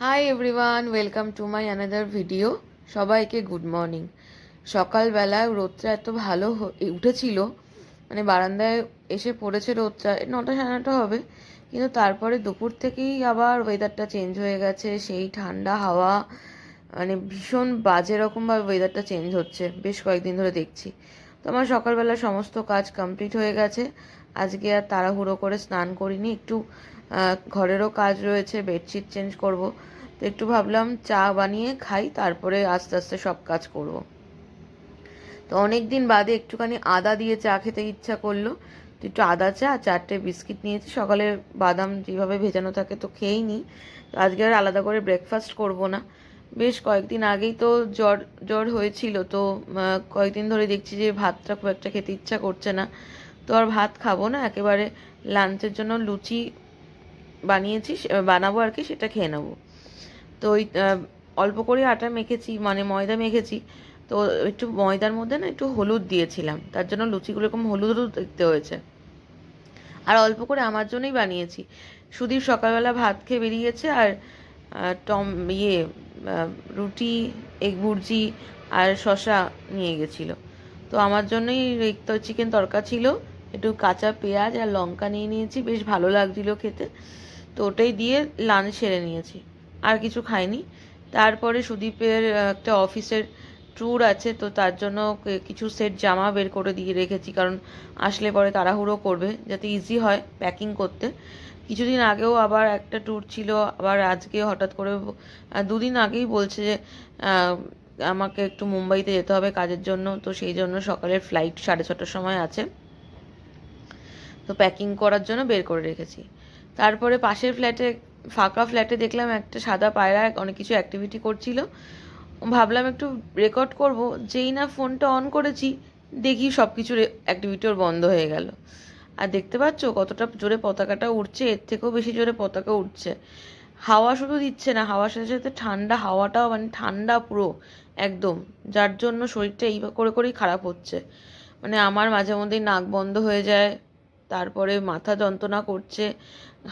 Hi everyone welcome to my another video সবাইকে good morning সকালবেলায় রোদটা এত ভালো উঠেছিল মানে বারান্দায় এসে পড়েছে রোদটা নটা সাড়ে নটা হবে, কিন্তু তারপরে দুপুর থেকেই আবার ওয়েদারটা চেঞ্জ হয়ে গেছে, সেই ঠান্ডা হাওয়া মানে ভীষণ বাজে রকমভাবে ওয়েদারটা চেঞ্জ হচ্ছে, বেশ কয়েকদিন ধরে দেখছি। তো আমার সকালবেলা সমস্ত কাজ কমপ্লিট হয়ে গেছে। আজকে আর তাড়াহুড়ো করে স্নান করিনি, একটু ঘরেরও কাজ রয়েছে, বেডশিট চেঞ্জ করব। তো একটু ভাবলাম চা বানিয়ে খাই, তারপরে আস্তে আস্তে সব কাজ করব। তো অনেক দিন বাদে একটুখানি আদা দিয়ে চা খেতে ইচ্ছা করল। তো একটু আদা চা, চারটে বিস্কিট নিয়েছি। সকালে বাদাম যেভাবে ভেজানো থাকে তো খেয়েই নিই আজকে আর আলাদা করে ব্রেকফাস্ট করব না। বেশ কয়েকদিন আগেই তো জ্বর জ্বর হয়েছিল, তো কয়েকদিন ধরে দেখছি যে ভাতটা খুব একটা খেতে ইচ্ছা করছে না। তো আর ভাত খাব না, একেবারে লাঞ্চের জন্য লুচি বানিয়েছি বানাবো আর কি, সেটা খেয়ে নেব। তো ওই অল্প করে আটা মেখেছি মানে ময়দা মেখেছি, তো একটু ময়দার মধ্যে না একটু হলুদ দিয়েছিলাম, তার জন্য লুচিগুলো এরকম হলুদ হলুদ দেখতে হয়েছে। আর অল্প করে আমার জন্যই বানিয়েছি। সুদীপ সকালবেলা ভাত খেয়ে বেরিয়েছে আর টম ইয়ে রুটি, এগ ভুর্জি আর শশা নিয়ে গেছিল। তো আমার জন্যই চিকেন তরকা ছিল, একটু কাঁচা পেঁয়াজ আর লঙ্কা নিয়ে নিয়েছি, বেশ ভালো লাগছিল খেতে। তো ওটাই দিয়ে লাঞ্চ সেরে নিয়েছি, আর কিছু খাইনি। তারপরে সুদীপের একটা অফিসের ট্যুর আছে, তো তার জন্য কিছু সেট জামা বের করে দিয়ে রেখেছি, কারণ আসলে পরে তাড়াহুড়ো করবে, যাতে ইজি হয় প্যাকিং করতে। কিছুদিন আগেও আবার একটা ট্যুর ছিল, আবার আজকে হঠাৎ করে দুদিন আগেই বলছে যে আমাকে একটু মুম্বাইতে যেতে হবে কাজের জন্য, তো সেই জন্য সকালের ফ্লাইট সাড়ে ছটার সময় আছে। তো প্যাকিং করার জন্য বের করে রেখেছি। তারপরে পাশের ফ্ল্যাটে ফাঁকা ফ্ল্যাটে দেখলাম একটা সাদা পায়রা, অনেক কিছু অ্যাক্টিভিটি করছিল। ভাবলাম একটু রেকর্ড করব, যেই না ফোনটা অন করেছি, দেখি সব কিছুর অ্যাক্টিভিটি ওর বন্ধ হয়ে গেল। আর দেখতে পাচ্ছ কতটা জোরে পতাকাটা উঠছে এর থেকেও বেশি জোরে পতাকা উঠছে হাওয়া শুধু দিচ্ছে না, হাওয়ার সাথে সাথে ঠান্ডা হাওয়াটাও মানে ঠান্ডা পুরো, একদম। যার জন্য শরীরটা এই করে করেই খারাপ হচ্ছে। মানে আমার মাঝে মধ্যেই নাক বন্ধ হয়ে যায়, তারপরে মাথা যন্ত্রণা করছে,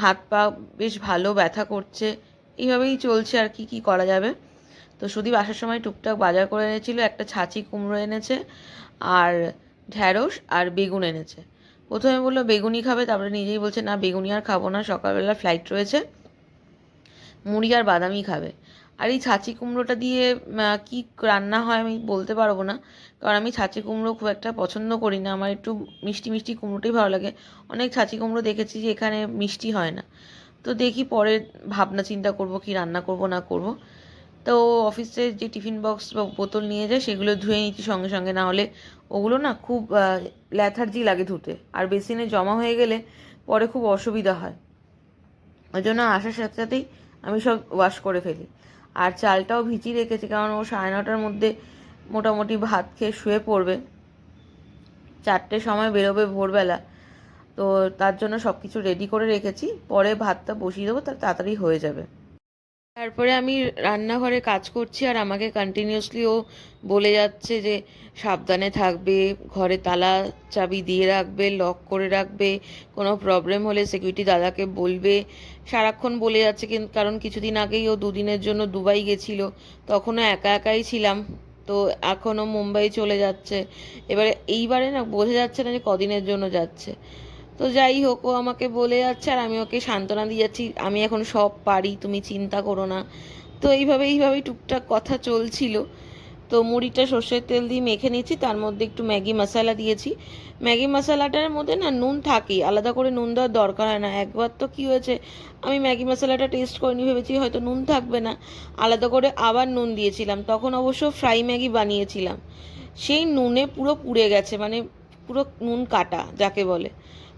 হাত পা বেশ ভালো ব্যথা করছে। এইভাবেই চলছে আর কি কি করা যাবে? তো সুদীপ আসার সময় টুকটাক বাজার করে এনেছিল, একটা ছাঁচি কুমড়ো এনেছে, আর ঢ্যাঁড়স আর বেগুন এনেছে। প্রথমে বলল, বেগুনি খাবে? তারপরে নিজেই বলছে, না, বেগুনি আর খাব না, সকালবেলা ফ্লাইট রয়েছে। মুড়ি আর বাদামই খাবে। আর এই ছাঁচি কুমড়োটা দিয়ে কি রান্না হয় আমি বলতে পারব না, কারণ আমি ছাঁচি কুমড়ো খুব একটা পছন্দ করি না। আমার একটু মিষ্টি মিষ্টি কুমড়োটাই ভালো লাগে। অনেক ছাঁচি কুমড়ো দেখেছি যে এখানে মিষ্টি হয় না। তো দেখি পরে ভাবনা চিন্তা করব কি রান্না করব না করব। তো অফিসে যে টিফিন বক্স বা বোতল নিয়ে যায়, সেগুলো ধুয়ে নিচ্ছি সঙ্গে সঙ্গে। না হলে ওগুলো না খুব ল্যাথার্জি লাগে ধুতে। আর বেসিনে জমা হয়ে গেলে পরে খুব অসুবিধা হয়। ওই জন্য আসার সাথে সাথেই আমি সব ওয়াশ করে ফেলি। আর চালটাও ভিজিয়ে রেখেছি, কারণ ও সাড়ে নটার মধ্যে মোটামুটি ভাত খেয়ে শুয়ে পড়বে। চারটের সময় বেরোবে ভোরবেলা। তো তার জন্য সব কিছু রেডি করে রেখেছি। পরে ভাতটা বসিয়ে দেবো তার তাড়াতাড়ি হয়ে যাবে। তারপরে আমি রান্নাঘরে কাজ করছি আর আমাকে কন্টিনিউয়াসলি ও বলে যাচ্ছে যে, সাবধানে থাকবে, ঘরে তালা চাবি দিয়ে রাখবে লক করে রাখবে, কোনো প্রবলেম হলে সিকিউরিটি দাদাকে বলবে। সারাক্ষণ বলে যাচ্ছে কিন্তু কারণ কিছুদিন আগেই ও দুদিনের জন্য দুবাই গেছিল, তখনও একা একাই ছিলাম, তো এখনও মুম্বাই চলে যাচ্ছে। এবারে এইবারে না বোঝা যাচ্ছে না যে কদিনের জন্য যাচ্ছে। তো যাই হোক, ও আমাকে বলে যাচ্ছে আর আমি ওকে সান্ত্বনা দিয়ে যাচ্ছি। আমি এখন সব পারি, তুমি চিন্তা করো না। তো এইভাবে এইভাবেই টুকটাক কথা চলছিল। তো মুড়িটা সর্ষের তেল দিয়ে মেখে নিচ্ছি তার মধ্যে একটু ম্যাগি মশলা দিয়েছি। ম্যাগি মশলাটার মধ্যে না নুন থাকেই, আলাদা করে নুন দেওয়ার দরকার হয় না। একবার তো কী হয়েছে, আমি ম্যাগি মশলাটা টেস্ট করিনি ভেবেছি হয়তো নুন থাকবে না। আলাদা করে আবার নুন দিয়েছিলাম, তখন অবশ্য ফ্রাই ম্যাগি বানিয়েছিলাম। সেই নুনে পুরো পুড়ে গেছে মানে পুরো নুন কাটা, যাকে বলে।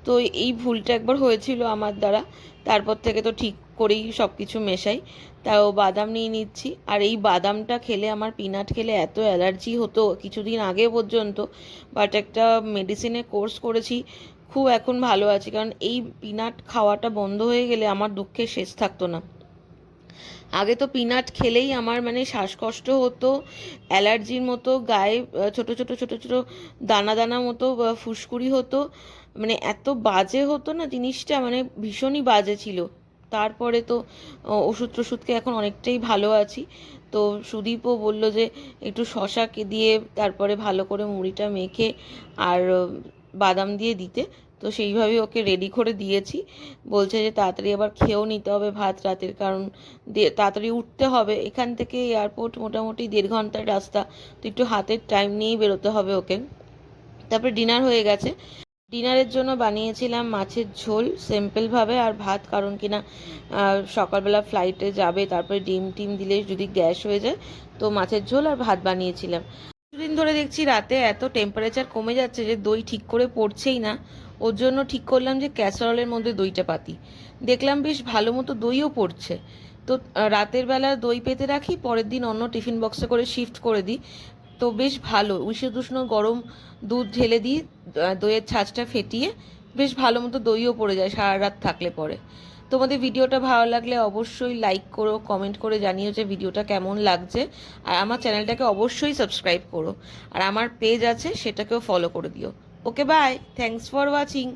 তো এই ভুলটা একবার হয়েছিল আমার দ্বারা। তারপর থেকে তো ঠিক করেই সব কিছু মেশাই। তাও বাদাম নিয়ে নিচ্ছি। আর এই বাদামটা খেলে, আমার পিনাট খেলে এত অ্যালার্জি হতো কিছুদিন আগে পর্যন্ত। বাট একটা মেডিসিনে কোর্স করেছি, খুব এখন ভালো আছি। কারণ এই পিনাট খাওয়াটা বন্ধ হয়ে গেলে আমার দুঃখের শেষ থাকতো না। আগে তো পিনাট খেলেই আমার মানে শ্বাসকষ্ট হতো, অ্যালার্জির মতো গায়ে ছোট ছোট ছোট ছোট দানা দানা মতো ফুসকুড়ি হতো। মানে এত বাজে হতো না জিনিসটা মানে ভীষণই বাজে ছিল। তারপরে তো ওষুধ টষুধকে এখন অনেকটাই ভালো আছি। তো সুদীপও বলল যে, একটু শশাকে দিয়ে তারপরে ভালো করে মুড়িটা মেখে আর বাদাম দিয়ে দিতে। তো সেইভাবেই ওকে রেডি করে দিয়েছি। বলছে যে, তাড়াতাড়ি আবার খেয়েও নিতে হবে ভাত রাতের, কারণ তাড়াতাড়ি উঠতে হবে। এখান থেকে এয়ারপোর্ট মোটামুটি দেড় ঘণ্টার রাস্তা। তো একটু হাতের টাইম নিয়েই বেরোতে হবে ওকে। তারপরে ডিনার হয়ে গেছে। ডিনারের জন্য বানিয়েছিলাম মাছের ঝোল সিম্পলভাবে আর ভাত, কারণ কিনা সকালবেলা ফ্লাইটে যাবে, তারপরে ডিম টিম দিলে যদি গ্যাস হয়ে যায়, তো মাছের ঝোল আর ভাত বানিয়েছিলাম। কিছুদিন ধরে দেখছি রাতে এত টেম্পারেচার কমে যাচ্ছে যে দই ঠিক করে পড়ছেই না। ওর জন্য ঠিক করলাম যে ক্যাসারলের মধ্যে দইটা পাতি। দেখলাম বেশ ভালো মতো দইও পড়ছে। তো রাতের বেলা দই পেতে রাখি, পরের দিন অন্য টিফিন বক্সে করে শিফট করে দিই। তো বেশ ভালো। উষ্ণ গরম দুধ ঢেলে দিই দইয়ের ছাঁচটা ফেটিয়ে বেশ ভালো মতো দইও পড়ে যায়, সারা রাত থাকলে পরে। তোমাদের ভিডিওটা ভালো লাগলে অবশ্যই লাইক করো কমেন্ট করে জানিও যে ভিডিওটা কেমন লাগছে। আর আমার চ্যানেলটাকে অবশ্যই সাবস্ক্রাইব করো। আর আমার পেজ আছে, সেটাকেও ফলো করে দিও। Okay bye thanks for watching